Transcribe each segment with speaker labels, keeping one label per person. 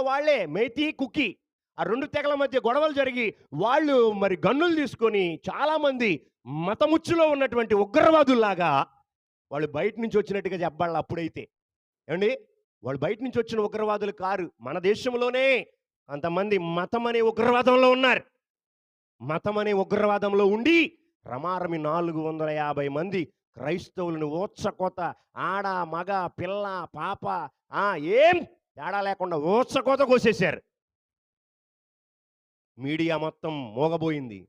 Speaker 1: తెగల్లో వాళ్ళే మేతి కుక్కి ఆ రెండు తెగల మధ్య గొడవలు జరిగి వాళ్ళు మరి గన్నులు తీసుకొని చాలామంది మతముచ్చులో ఉన్నటువంటి ఉగ్రవాదుల్లాగా వాళ్ళు బయట నుంచి వచ్చినట్టుగా చెప్పాలి అప్పుడైతే. ఏమండి? వాళ్ళు బయట నుంచి వచ్చిన ఉగ్రవాదులు కారు మన దేశంలోనే కొంతమంది మతం అనే ఉగ్రవాదంలో ఉన్నారు. మతం అనే ఉగ్రవాదంలో ఉండి రమారమి నాలుగు వందల యాభై మంది క్రైస్తవులను ఓత్సకోత ఆడ మగ పిల్ల పాప ఆ ఏం తేడా లేకుండా ఓత్సకోత కోసేశారు. మీడియా మొత్తం మోగబోయింది.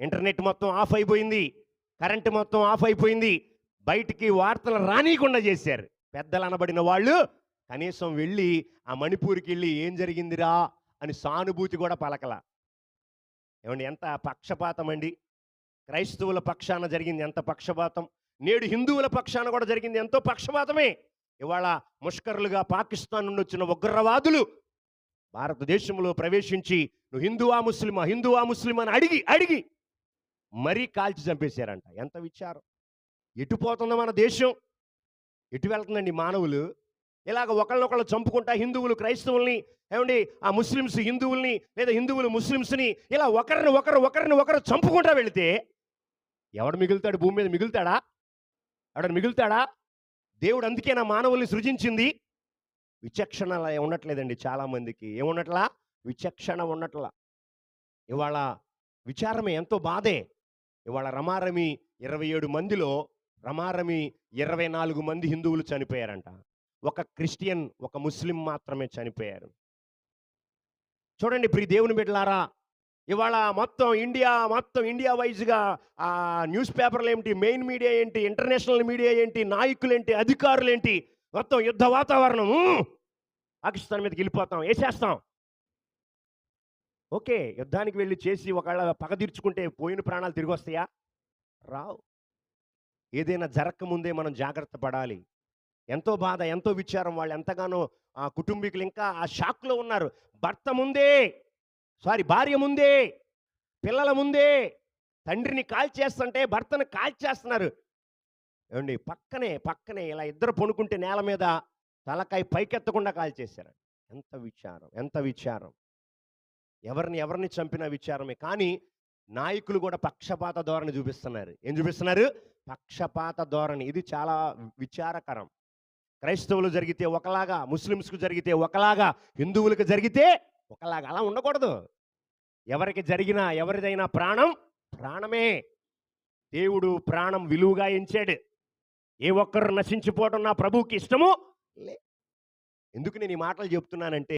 Speaker 1: ఇంటర్నెట్ మొత్తం ఆఫ్ అయిపోయింది. కరెంట్ మొత్తం ఆఫ్ అయిపోయింది. బయటికి వార్తలు రానియకుండా చేశారు. పెద్దలు అనబడిన వాళ్ళు కనీసం వెళ్ళి ఆ మణిపూర్కి వెళ్ళి ఏం జరిగిందిరా అని సానుభూతి కూడా పలకల. ఏమండి ఎంత పక్షపాతం అండి. క్రైస్తవుల పక్షాన జరిగింది ఎంత పక్షపాతం. నేడు హిందువుల పక్షాన కూడా జరిగింది ఎంతో పక్షపాతమే. ఇవాళ ముష్కరులుగా పాకిస్తాన్ నుండి వచ్చిన ఉగ్రవాదులు భారతదేశంలో ప్రవేశించి నువ్వు హిందువా ముస్లిమా? హిందువా ముస్లిం అని అడిగి అడిగి మరీ కాల్చి చంపేశారంట. ఎంత విచారం! ఎటు పోతుందో మన దేశం? ఎటు వెళ్తుందండి మానవులు? ఇలాగ ఒకళ్ళనొకళ్ళు చంపుకుంటా హిందువులు క్రైస్తవుల్ని ఏమండి ఆ ముస్లిమ్స్ హిందువుల్ని లేదా హిందువులు ముస్లిమ్స్ని ఇలా ఒకరిని ఒకరు ఒకరిని ఒకరు చంపుకుంటా వెళితే ఎవడు మిగులుతాడు? భూమి మీద మిగులుతాడా? ఎవడు మిగులుతాడా? దేవుడు అందుకేనా మానవుల్ని సృజించింది. విచక్షణ ఉండట్లేదండి చాలామందికి. ఏమున్నట్లా విచక్షణ ఉన్నట్లా ఇవాళ విచారమే ఎంతో బాధే. ఇవాళ రమారమి ఇరవై ఏడు మందిలో రమారమి ఇరవై నాలుగు మంది హిందువులు చనిపోయారంట. ఒక క్రిస్టియన్ ఒక ముస్లిం మాత్రమే చనిపోయారు. చూడండి ప్రి దేవుని బిడ్డలారా ఇవాళ మొత్తం ఇండియా మొత్తం ఇండియా వైజ్గా ఆ న్యూస్ పేపర్లు ఏంటి మెయిన్ మీడియా ఏంటి ఇంటర్నేషనల్ మీడియా ఏంటి నాయకులు ఏంటి అధికారులు ఏంటి మొత్తం యుద్ధ వాతావరణం పాకిస్తాన్ మీదకి వెళ్ళిపోతాం వేసేస్తాం. ఓకే యుద్ధానికి వెళ్ళి చేసి ఒకవేళ పగ తీర్చుకుంటే పోయిన ప్రాణాలు తిరిగి వస్తాయా? రావు. ఏదైనా జరగకముందే మనం జాగ్రత్త పడాలి. ఎంతో బాధ ఎంతో విచారం వాళ్ళు ఎంతగానో ఆ కుటుంబీకులు ఇంకా ఆ షాక్లో ఉన్నారు. భర్త ముందే! సారీ భార్య ముందే పిల్లల ముందే తండ్రిని కాల్ చేస్తుంటే భర్తను కాల్ చేస్తున్నారు ఏమండి పక్కనే పక్కనే ఇలా ఇద్దరు పనుకుంటే నేల మీద తలకాయ పైకెత్తకుండా కాల్ చేశారు ఎంత విచారం ఎంత విచారం. ఎవరిని ఎవరిని చంపిన విచారమే. కానీ నాయకులు కూడా పక్షపాత ధోరణి చూపిస్తున్నారు. ఏం చూపిస్తున్నారు? పక్షపాత ధోరణి. ఇది చాలా విచారకరం. క్రైస్తవులు జరిగితే ఒకలాగా ముస్లిమ్స్కు జరిగితే ఒకలాగా హిందువులకు జరిగితే ఒకలాగా అలా ఉండకూడదు. ఎవరికి జరిగినా ఎవరిదైనా ప్రాణం ప్రాణమే. దేవుడు ప్రాణం విలువగా ఎంచాడు. ఏ ఒక్కరు నశించిపోవడం నా ప్రభువుకి ఇష్టము లే. ఎందుకు నేను ఈ మాటలు చెప్తున్నానంటే